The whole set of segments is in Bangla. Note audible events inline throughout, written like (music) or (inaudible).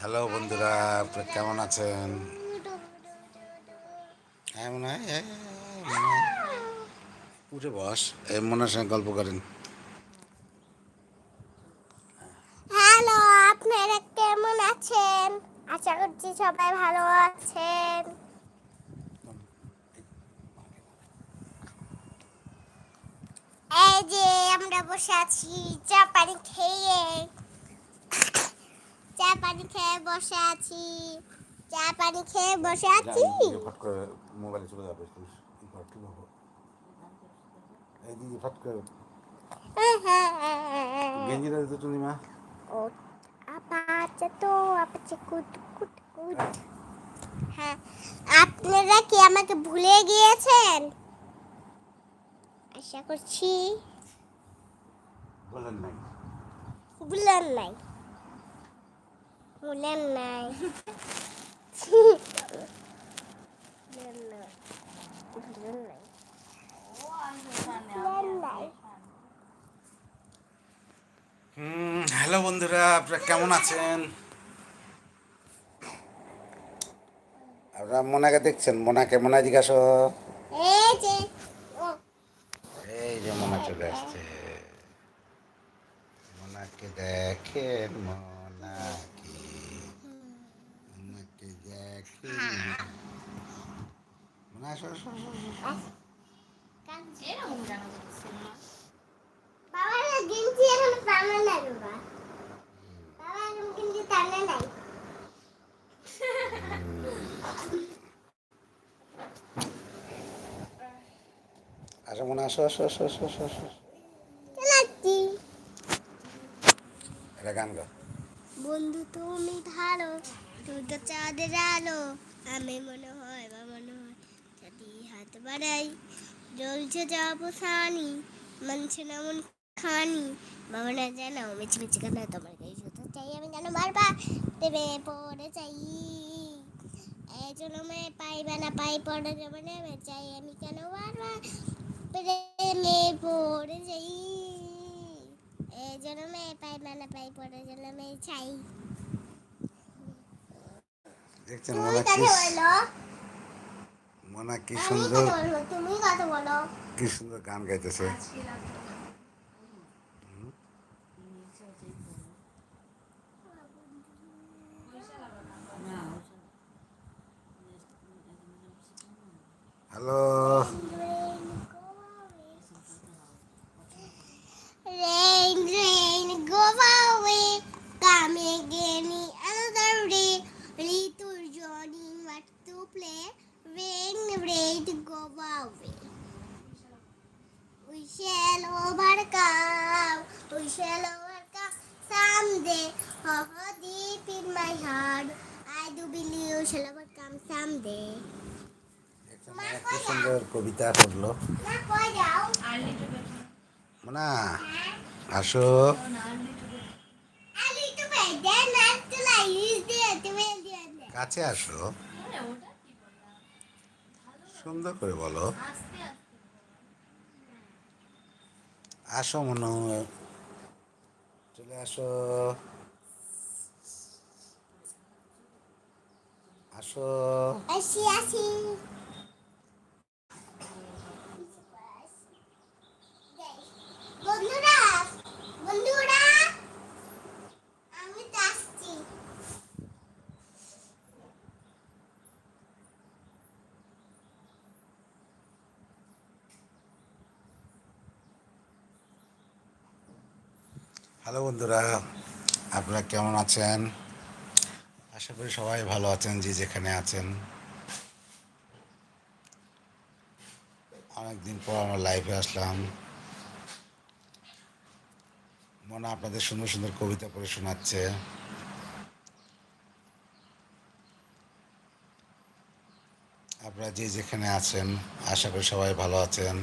হ্যালো বন্ধুরা, আপনারা কেমন আছেন? হ্যাঁ হয় হয়। উঠে বস এই মনের সঙ্গে গল্প করেন। হ্যালো, আপনারা কেমন আছেন? আশা করছি সবাই ভালো আছেন। এই যে, আমরা বসে আছি, চা পানি খেয়ে চা পানি খেয়ে বসে আছি। চা পানি খেয়ে বসে আছি? করে মোবাইলে চলে যাবে এই দিদি ফট করে। গেঞ্জিটা দিতে তুমি মা। ও আপাচে তো আপাচে কুট কুট কুট। হ্যাঁ আপনারা কি আমাকে ভুলে গিয়েছেন? আশা করছি। বলেন নাই। ভুলেন নাই। নাই হুম হ্যালো বন্ধুরা আপনারা কেমন আছেন? আপনারা মোনাকে দেখছেন? মোনাকে মোনা জিজ্ঞাসা এই যে মোনা চলে আসছে। মোনাকে দেখেন মোনাকে মোনাকে দেখেন মোনা টানে নাই আসো আসো আসো আসো আসো আসো। আসো এটা গান গা বন্ধু তুমি ভালো। তুই তো চাঁদের আলো আমি মনে হয় বা মনে হয় যদি হাত বাড়াই। জ্বলছে যাব সানি মানছে না মন খানি। বাবা না জানো মিছি মিছি কেন তোমার গায়ে শুধু চাই, আমি যেন বারবার দেবে পড়ে চাই এই জন্য মে পাইবে না, পাই পড়ে যাবে নেবে চাই আমি কেন বারবার প্রেমে পড়ে যাই। এই জন্য মে পাইবে না, পাই পড়ে জন্য চাই। দেখছেন মোনা কি মোনা কি সুন্দর কি সুন্দর গান গাইতেছে। Hello. Shall overcome someday. Oh, oh, deep in my heart, I do believe we shall overcome someday. Mona সুন্দর কবিতা পড়ল না মোনা আসো কাছে আসো সুন্দর করে বলো আসো মনু চলে আসো। আসো। আসি আসি বন্ধুরা বন্ধুরা আমি তো আসছি হ্যালো বন্ধুরা, আপনারা কেমন আছেন? আশা করি সবাই ভালো আছেন যে যেখানে আছেন। অনেকদিন পর আমরা লাইভে আসলাম। মনে আপনাদের সুন্দর সুন্দর কবিতা পড়ে শোনাচ্ছে। আপনারা যে যেখানে আছেন, আশা করি সবাই ভালো আছেন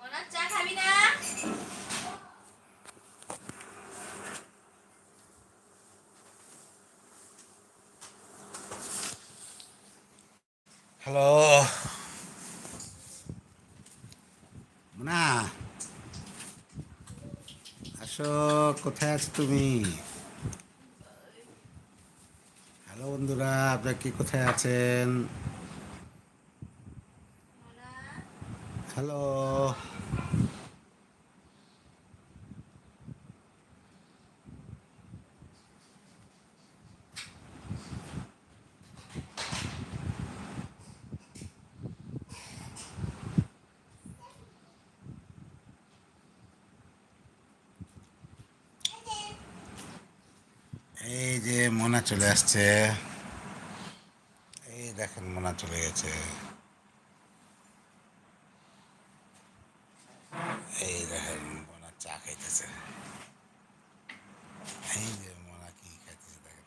মোনা চা খাবি না হ্যালো না আসো কোথায় আছো তুমি? হ্যালো বন্ধুরা আপনারা কি কোথায় আছেন? হ্যালো এই যে মোনা চলে আসছে। এই দেখেন মোনা চলে গেছে এই দেখেন মোনা চা খাইতেছে এই যে মোনা কি খাইতেছে দেখেন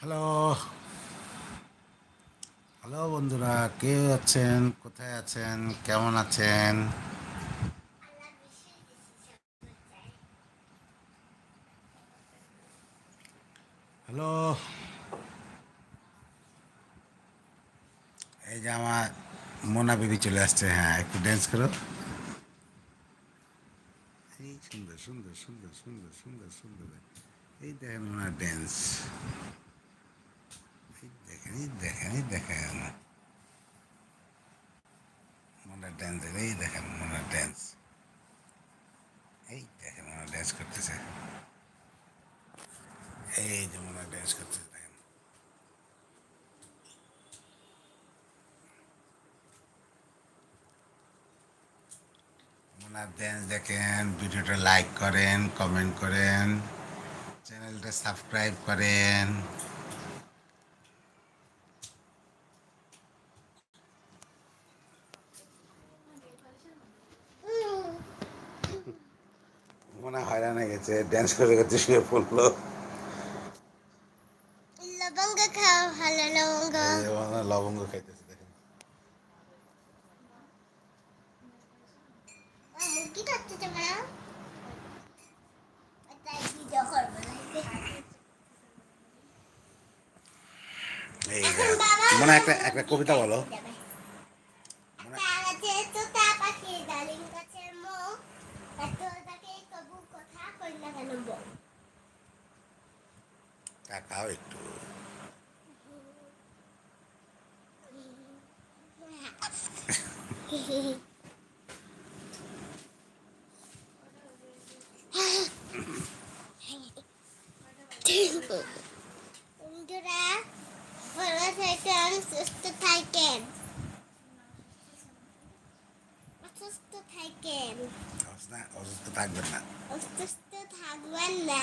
হ্যালো। হ্যালো বন্ধুরা, কে আছেন? কোথায় আছেন? কেমন আছেন? হ্যালো। এই যে আমার মোনা বেবি চলে আসছে হ্যাঁ একটু ড্যান্স করো। এই সুন্দর সুন্দর সুন্দর সুন্দর সুন্দর সুন্দর। এই দেখেন ওনার ড্যান্স এই দেখেন এই ড্যান্স দেখেন ভিডিওটা লাইক করেন কমেন্ট করেন চ্যানেলটা সাবস্ক্রাইব করেন। মনে হয় হয়রান হয়ে গেছে ড্যান্স করে করতে শুয়ে পড়ল। লবঙ্গ খাও ভালো লবঙ্গ। মনে লবঙ্গ খাইতেছে দেখেন। মুরগি কাটতে যাবে তাই ভিডিও করব এই দেখেন। একটা একটা কবিতা বলো। (laughs) তাকাও একটু। বন্ধুরা ভালো থাকেন সুস্থ থাকেন। অসুস্থ থাকেন। অসুস্থ থাকবেন না। অসুস্থ থাকবেন না।